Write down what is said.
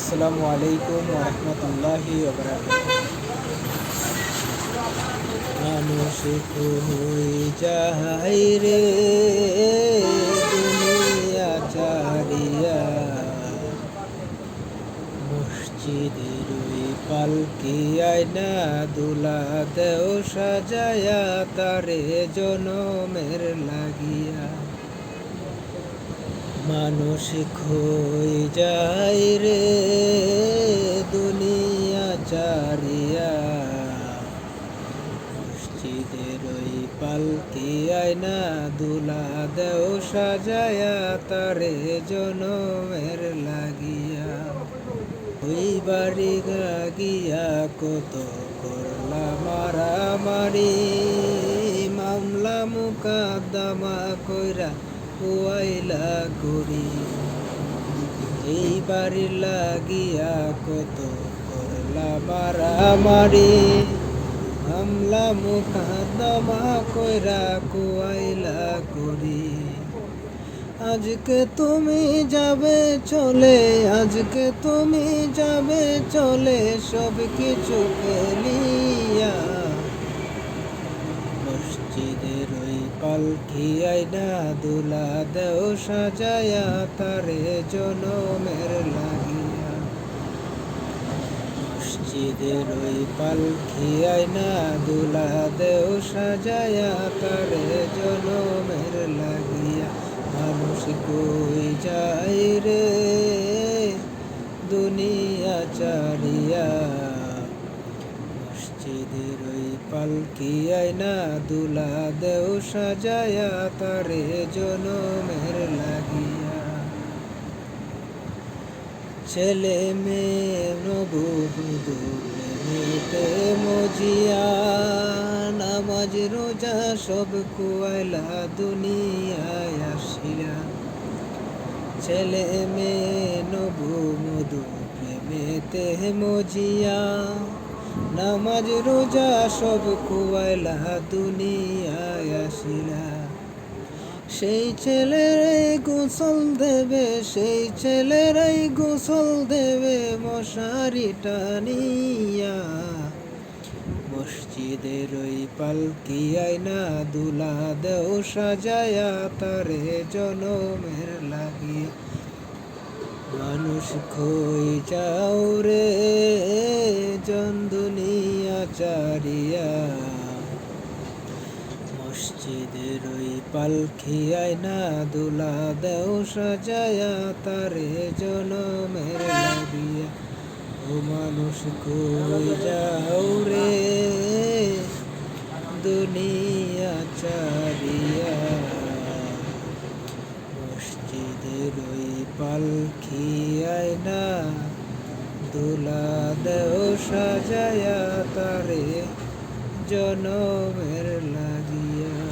আসসালামু আলাইকুম রহমতুল্লাহি মানুষ কই যাই রে, দুনিয়া চারিয়া মসজিদের পালকি আয়না দুলা দেও সাজায়া, তারে জনমের লাগিয়া। মানুষ খই যাই রে মসজিদের ওই পালকি আয়না দুলা দেও সাজায়া তারে জনমের লাগিয়া। ওই বাড়ি গিয়া কত করলা মারামারি, মামলা মুকাদ্দমা কইরা হুয়াইলা করি। এই বাড়ি লাগিয়া কত করলা মারামারি মামলা মুকাদ্দমা কইরা কুয়াইলা করি আজকে তুমি যাবে চলে, আজকে তুমি যাবে চলে, সব কিছু ফেলিয়া। মসজিদের ওই পালকি আইনা দুলা দেও সাজায়া, তারে জনমের লাগিয়া মসজিদের ওই পালকি আইনা দুলা দেও সাজায়া তারে জনমের লাগিয়া। মানুষ কই যাই রে? দুনিয়া চারিয়া মসজিদের ওই পালকি আয়না দুলা দেও সাজায়া তারে জনমের লাগিয়া। ছেলে মেয়ে নববধূ প্রেমিতে মজিয়া, নামাজ, রোজা সব কুয়াইলা দুনিয়ায় আসিয়া। ছেলে মেয়ে নবু মধু প্রেমেতে মজিয়া, নামাজ, রোজা সব কুয়াইলা দুনিয়ায় আসিলা সেই ছেলেরাই গোসল দেবে, সেই ছেলেরাই গোসল দেবে মশারি টানিয়া মসজিদের ওই পালকি আয়না দুলা দেও সাজায়া, তারে জনমের লাগিয়া। মানুষ খই যাও রে চারিয়া মসজিদের ওই পালকি আয়না দুলা দেও সাজায়া তারে জনমের লাগিয়া। ও মানুষ কই যাও রে? দুনিয়া চারিয়া মসজিদের ওই পালকি আয়না দুলা দেও সাজায়া তারে জনমের লাগিয়া।